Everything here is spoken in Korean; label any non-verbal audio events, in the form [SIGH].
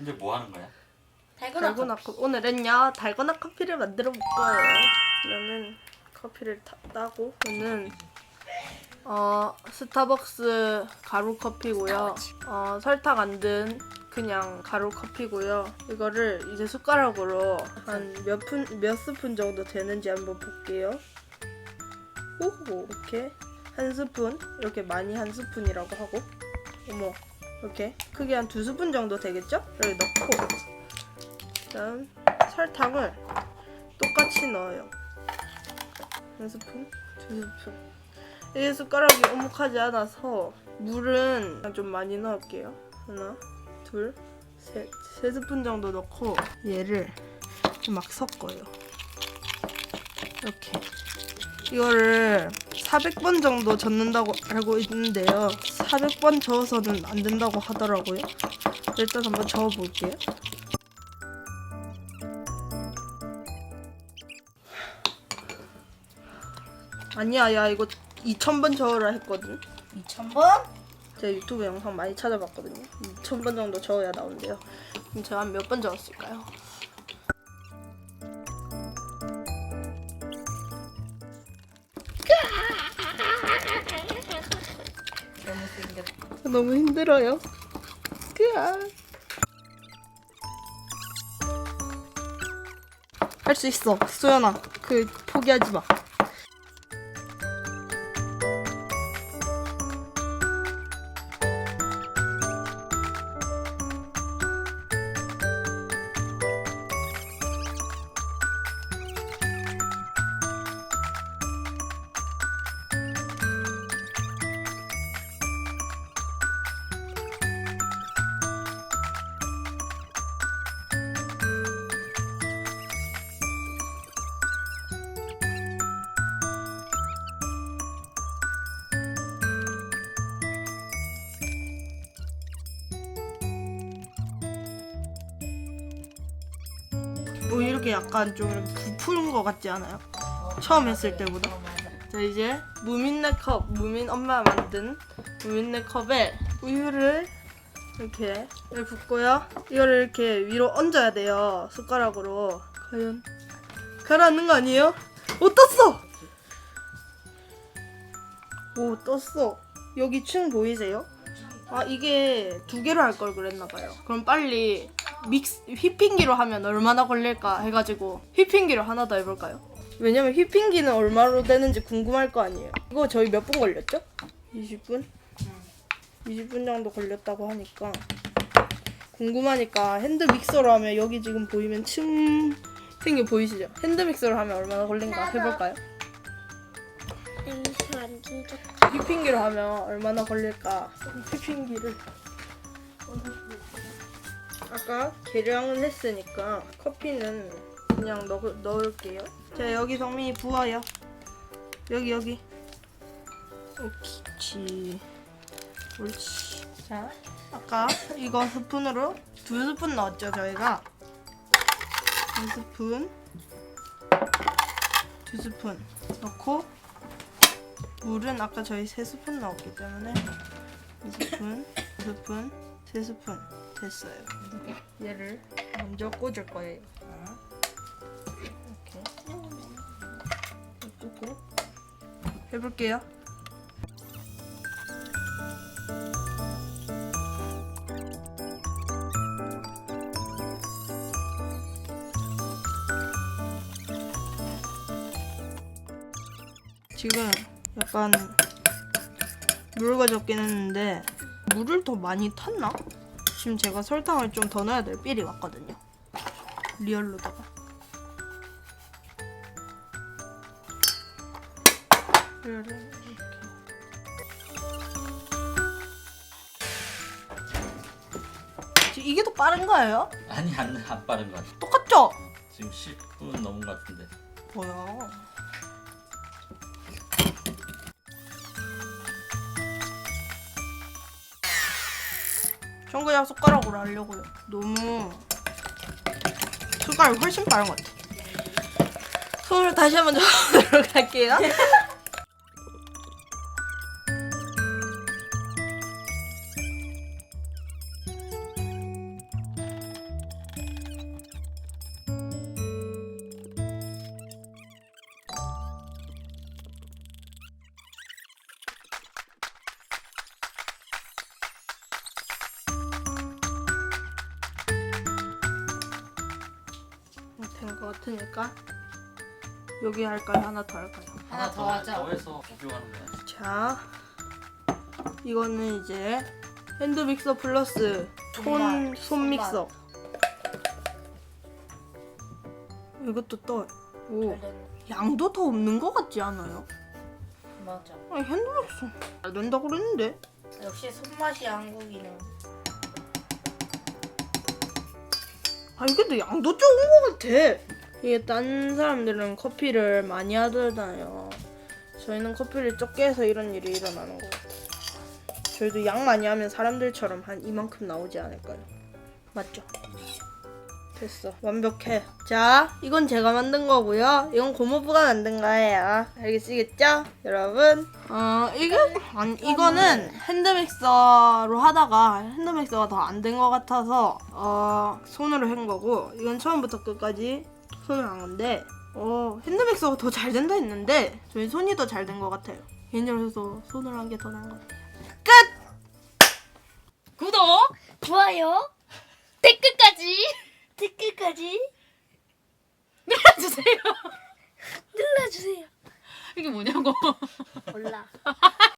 근데 뭐 하는 거야? 달고나 달고나 커피. 오늘은요 달고나 커피를 만들어 볼 거예요. 저는 커피를 타, 따고 저는 어 스타벅스 가루 커피고요. 어 설탕 안 든 그냥 가루 커피고요. 이거를 이제 숟가락으로 한 몇 푼 몇 스푼 정도 되는지 한번 볼게요. 오 이렇게 한 스푼 이렇게 많이 한 스푼이라고 하고 어머 이렇게 크게 한 두 스푼 정도 되겠죠? 여기 넣고 그다음 설탕을 똑같이 넣어요. 한 스푼, 두 스푼. 이게 숟가락이 오목하지 않아서 물은 좀 많이 넣을게요. 하나, 둘, 셋, 세 스푼 정도 넣고 얘를 막 섞어요. 이렇게. 이거를 400번 정도 젓는다고 알고 있는데요. 400번 저어서는 안 된다고 하더라고요. 일단 한번 저어 볼게요. 아니야, 야 이거 2,000번 저으라 했거든. 2,000번? 제가 유튜브 영상 많이 찾아봤거든요. 2,000번 정도 저어야 나온대요. 그럼 제가 한 몇 번 저었을까요? 너무 힘들어요. 그야. 할 수 있어, 소연아. 그 포기하지 마. 이렇게 약간 좀 부푸는 것 같지 않아요? 처음 했을 때보다. 자 이제 무민네 컵, 무민 엄마 만든 무민네 컵에 우유를 이렇게 붓고요. 이거를 이렇게 위로 얹어야 돼요. 숟가락으로. 과연 가라앉는 거 아니에요? 오 떴어! 오 떴어. 여기 층 보이세요? 아 이게 두 개로 할 걸 그랬나 봐요. 그럼 빨리 믹스 휘핑기로 하면 얼마나 걸릴까 해가지고 휘핑기로 하나 더 해볼까요? 왜냐면 휘핑기는 얼마로 되는지 궁금할 거 아니에요. 이거 저희 몇 분 걸렸죠? 20분? 20분 정도 걸렸다고 하니까 궁금하니까 핸드 믹서로 하면 여기 지금 보이면 층 생긴 보이시죠? 핸드 믹서로 하면 얼마나 걸린가 해볼까요? 냄새 완전 좋다. 휘핑기로 하면 얼마나 걸릴까? 휘핑기를 아까 계량은 했으니까 커피는 그냥 넣, 넣을게요. 자 여기 성민이 부어요. 여기 여기. 옳지. 옳지. 자 아까 이거 스푼으로 두 스푼 넣었죠 저희가. 두 스푼. 두 스푼 넣고 물은 아까 저희 세 스푼 넣었기 때문에 두 스푼, 두 스푼, 세 스푼 됐어요. 얘를 먼저 꽂을 거예요. 이렇게 꽂고 해볼게요. 지금 약간 묽어졌긴 했는데 물을 더 많이 탔나? 지금 제가 설탕을 좀 더 넣어야 될 삘이 왔거든요. 리얼로다가. 이렇게. 지금 이게 더 빠른 거예요? 아니 안, 안 빠른 것 같아. 똑같죠? 지금 10분 넘은 것 같은데. 뭐야? 전 그냥 숟가락으로 하려고요. 너무 숟가락이 훨씬 빠른 것 같아. 손을 다시 한번 [LAUGHS] 잡아보도록 할게요. [LAUGHS] 같으니까 여기 할까요? 하나 더 할까요? 하나 더 하자. 더해서 비교하는 거야. 자, 이거는 이제 핸드 믹서 플러스 손, 손 믹서. 이것도 떠. 오. 양도 더 없는 것 같지 않아요? 맞아. 아니, 핸드 믹서 잘 된다 그랬는데. 역시 손맛이 한국인은. 아니 근데 양도 적은 것 같아. 이게 딴 사람들은 커피를 많이 하잖아요. 저희는 커피를 적게 해서 이런 일이 일어나는 것 같아요. 저희도 양 많이 하면 사람들처럼 한 이만큼 나오지 않을까요? 맞죠? 됐어. 완벽해. 자, 이건 제가 만든 거고요. 이건 고모부가 만든 거예요. 알겠시겠죠? 여러분. 어, 이게, 아니, 이거는 핸드믹서로 하다가 핸드믹서가 더 안 된 것 같아서, 어, 손으로 한 거고, 이건 처음부터 끝까지 손으로 한 건데, 어, 핸드믹서가 더 잘 된다 했는데, 저희 손이 더 잘 된 것 같아요. 개인적으로 손으로 한 게 더 나은 것 같아요. 끝! 구독, 좋아요, 댓글까지, [LAUGHS] 댓글까지 눌러주세요. [LAUGHS] 눌러주세요. 이게 뭐냐고. 몰라. [LAUGHS]